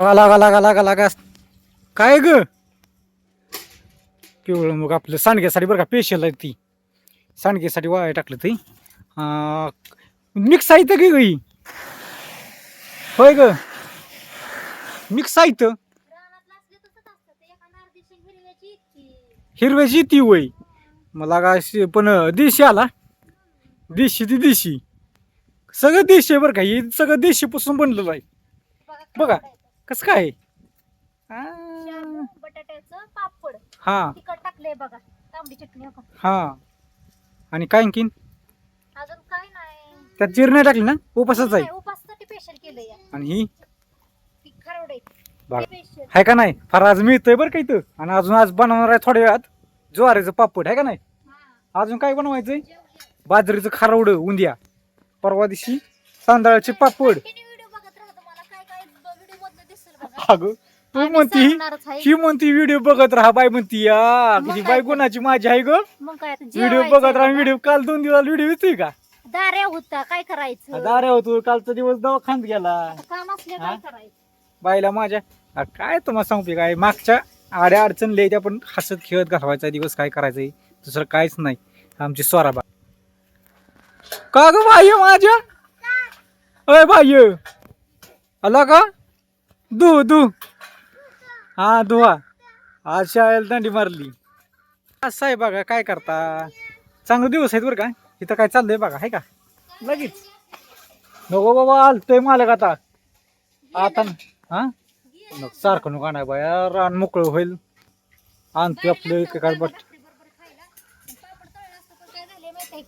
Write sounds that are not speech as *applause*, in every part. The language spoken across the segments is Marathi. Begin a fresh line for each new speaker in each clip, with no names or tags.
लागा लागा लागा लागा लागा. काय ग? पिवळं मग आपलं सांडग्यासाठी बरं का पेशल आहे ती. सांडग्यासाठी वाया टाकलं ती. मिक्स आहे की गई होय ग? मिक्स आहे तर
हिरव्याची
ती वय मला काय पण देशी आला. देशी ती देशी. सगळं देशी आहे बरं का. हे सगळं देशीपासून बनलेलं आहे. बघा.
काय
कसं काय?
बटाट्याचं पापड.
हा.
तिखट टाकलंय बघा. तांबडी चटणी हो का?
हा. आणि काय आणखीन?
अजून काय नाही.
त्यात जीर नाही टाकली ना? उपासच आहे.
नाही, उपाससाठी स्पेशल केलंय या.
आणि ही?
ती खरवडे.
बघा.
स्पेशल
आहे का नाही? फार आज मिळतंय बरं का इथं. आणि अजून आज बनवणार आहे थोड्या वेळात ज्वारीचं पापड आहे का नाही? अजून काय बनवायचंय? बाजरीचं खारवडं उंदिया. परवा दिवशी तांदळाचे पापड. अगं तू
आम्ही
म्हणती
आहे.
ही म्हणती व्हिडिओ बघत राहा बाय म्हणती या
मग काय
बाय
तर.
कोणाची माझी आहे ग.
मग काय आता
व्हिडिओ
जेवायचं
बघत राहा. व्हिडिओ काल दोन दिवस व्हिडिओ येतोय का?
दाऱ्या होता काय करायचं?
दारे होतो कालचा दिवस दवाखान्यात गेला.
आता काम असले
हा?
काय करायचं?
बाईला माझ्या आ, काय तुम्हाला सांगते काय? मागच्या आड्या अडचण लिहायच्या पण हसत खेळत घालवायचा दिवस काय करायचंय? दुसरं काहीच नाही. आमची स्वराबा का ग बाह्य माझ्या? अय बाह्य आला का? दू दू. हा दुवा. आज शाळेला दांडी मारली. असं आहे बघा काय करता? चांगले दिवस आहेत बरं का? इथं काय चाललंय बघा आहे का? लगेच. नको बाबा आलतोय मालक आता. आता हा? सारखं नको आणाय बाया. रान मोकळं होईल. आणते आपलं एक काय बट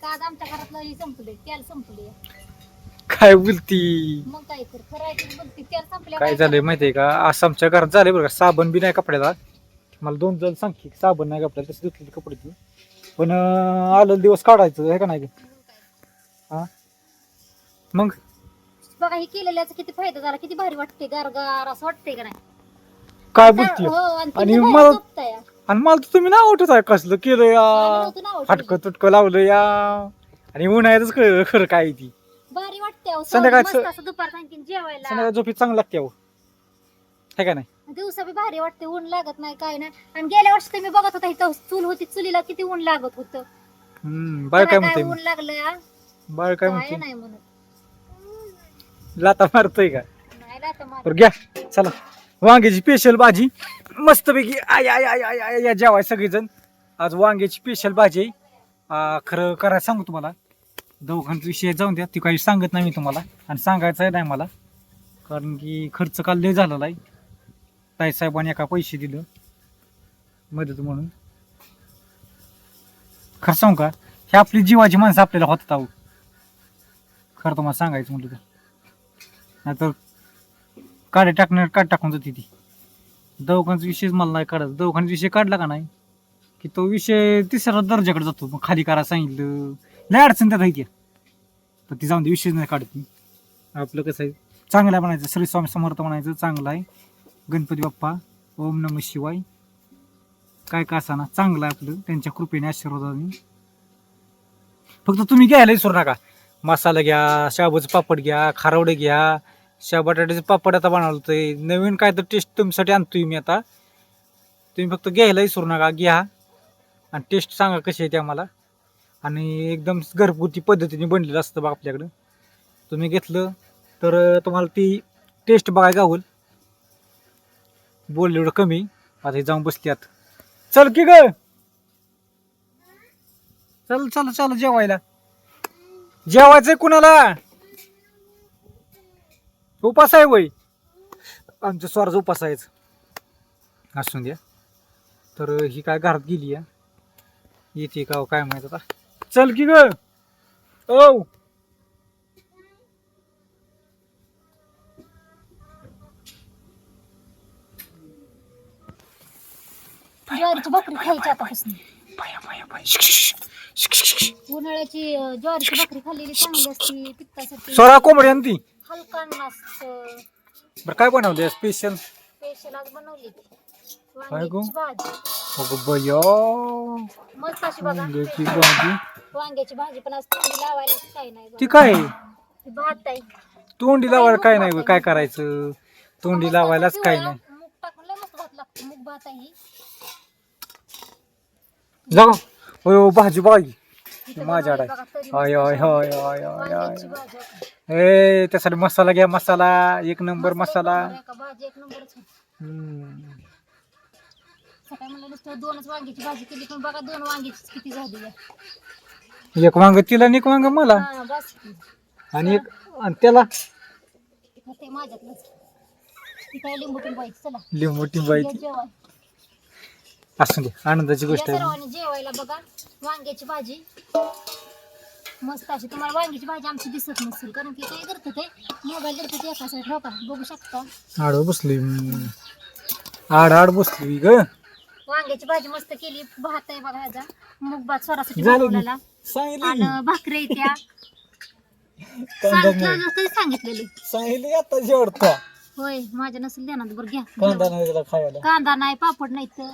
आज आमच्या घरातलं
काय बोलती?
मग काय तर करायचं बोलते? तेल संपल्या
काय झालंय माहितीये का? असं आमच्या घरात झालंय बरं का. साबण बी नाही कपड्याला. मला दोन जण सांग की साबण नाही कपड्याला तसे धुतलेले कपडे ती. पण अं, आलं दिवस काढायचं आहे का नाही हा? मग?
बघा हे केलेल्याचा किती फायदा झाला किती भारी वाटते गारगार असं वाटतंय का नाही?
काय बोलती?
हो आणि
आणि
तुम्ही बाहेर
मला-
झोपताय.
आणि मला तर तुम्ही नाव उठत आहे कसलं केलं
आम्ही
या
नव्हतो.
हटकं तुटकं लावलं या? आणि उन्हाळ्यातच कळलं खरं काय ती.
भारी वाटते अहो.
संध्याकाळचं-
मस्त असं दुपार आणखीन जेवायला.
संध्याकाळी झोपी चांगलं लागते अहो. है का नाही?
दिवसा बी भारी वाटते ऊन लागत नाही काय नाही. आणि गेल्या वर्षी तुम्ही बघत होता इथं चूल होती चुलीला किती ऊन लागत होतं.
हम्म बाळ काय म्हणते
ऊन लागलं?
बाळ काय
काय
म्हणते
नाही म्हणत
लाता मारतोय का?
नाही ना आता मला.
बरं घ्या. चला. वांग्याची स्पेशल भाजी. मस्तपैकी आय आय आय आय आय या जेवाय सगळेजण. आज वांग्याची स्पेशल भाजी आहे. आ, खरं करायला सांगू तुम्हाला. दवाखान्याचा विषय जाऊन द्या. ती काही सांगत नाही मी तुम्हाला. आणि सांगायचं नाही मला. कारण की खर्च काल लय झालेला आहे. ताई साहेबांनी एका पैसे दिलं. मदत म्हणून. खरं सांगू का? हे आपली जीवाची माणसं आपल्याला होतात आहो खरं तुम्हाला सांगायचं म्हटलं तर. नाहीतर काढे टाकणार काढ टाकून जाते ती. दवाखान्याचा विषयच मला नाही काढायचा. दवाखान्याचा विषय काढला का नाही? की तो विषय तिसऱ्या दर्जाकडे जातो. मग खाली करा सांगितलं. लय अडचण त्यात आहे की. तर ती जाऊन दे विषय नाही काढत मी आपलं कसं आहे? चांगलं आहे म्हणायचं श्री स्वामी समर्थ म्हणायचं चांगलं आहे. गणपती बाप्पा ओम नम शिवाय. काय का असाना चांगलं आहे आपलं त्यांच्या कृपेने आशीर्वादाने फक्त तुम्ही घ्यायला विसरू नका. मसाला घ्या शाबूचं पापड घ्या खारवडे घ्या शा बटाट्याचे पापड आता बनवतोय नवीन काय तर टेस्ट तुमच्यासाठी आणतोय मी आता. तुम्ही फक्त घ्यायला विसरू नका घ्या. आणि टेस्ट सांगा कशी आहे ते आम्हाला. आणि एकदम घरगुती पद्धतीने बनलेलं असतं बघा आपल्याकडं. तुम्ही घेतलं तर तुम्हाला ती टेस्ट बघायला गावल. बोलले एवढं कमी. आता हे जाऊन बसल्यात. चल की ग. चल चल चल जेवायला. जेवायचंय कुणाला? उपास आहे वय. आमच्या स्वराचा उपास आहेच. असून द्या. तर ही काय घरात गेली आहे येते का हो? काय माहीत आता? चल की ग. ओ
ज्वारीची भाकरी खायची आतापासून
बाया, बाया, बाया. शिक, शिक, शिक. शिक, शिक, शिक.
उन्हाळ्याची अं, ज्वारीची भाकरी खाल्लेली चांगली असते पित्तासाठी.
स्वरा कोंबडी आणि ती.
हलका नसतं
बरं काय बनवले स्पेशल
स्पेशल आज बनवली.
काय गं?
वांग्याची भाजी.
अगं बया.
मस्त अशी बघा.
वांग्याची भाजी.
वांग्याची भाजी पण आज तोंडी लावायला काही नाही
ती. काय?
भात आहे.
तोंडी लावायला काय नाही बरं, काय करायचं? तोंडी
मस्त
लावायलाच
पिवळा
नाही.
मूग टाकून लय मस्त भात लागतो. मूग भात आहे ही.
जाऊ होय हो, भाजी बाई.
इथं
माझ्या आडाय.
बघा, तरी
होय
मस्त
होय
अशी
होय होय होय
वांग्याची
होय
भाजी आहे.
ए त्यासाठी मसाला घ्या मसाला. एक नंबर
मस्त
मसाला.
एक नंबर आहे का, भाजी एक नंबरच आहे.
हम्म.
सकाळी म्हणलं नुसतं दोनच वांग्याची भाजी केली पण बघा दोन वांग्याची किती झाली आहे.
एक वांग तिला आणि एक वांग मला.
हा, बस. की.
आणि एक आणि त्याला?
मग ते माझ्यातलंच. ती काय लिंबू चला. जेवाय.
असू दे आनंदाची
या
गोष्ट आहे.
सर्वांनी जेवायला बघा वांग्याची भाजी. मस्त अशी तुम्हाला वांग्याची भाजी आमची दिसत नसेल कारण की काय करतं ते मोबाईल करतं ते एका साईड हो बघू शकता.
आड बसली. आड आड बसली ग.
वांग्याची भाजी मस्त केली. भात आहे बघा ह्याचा. मूग भात स्वरासाठी
झालं की?
बनवलेला
सांगितली
आणि भाकरी *laughs*
कांदा नाही.
सांगितलं कधी सांगितलेली.
सांगितली आता जेवढतो.
होय माझ्या नसेल देणार बरं घ्या.
कांदा नाही त्याला खायला.
कांदा नाही पापड नाही तर.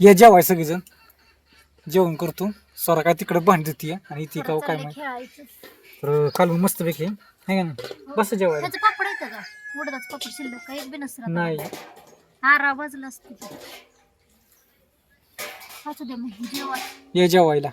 ये जेवाय सगळेजण. जेवण करतो. स्वरा काय तिकडे भांडी देते आणि ती का काय माहिती.
खेळायचं.
तर कालून मस्त पैकी आहे का ना बस जेवायला.
त्याचं पापड येतं का? उडदाच पापड शिल्लक. का एक बी नसतं.
नाही.
आरा बाजूला असते. असू दे मग जेवाय
ये जेवायला.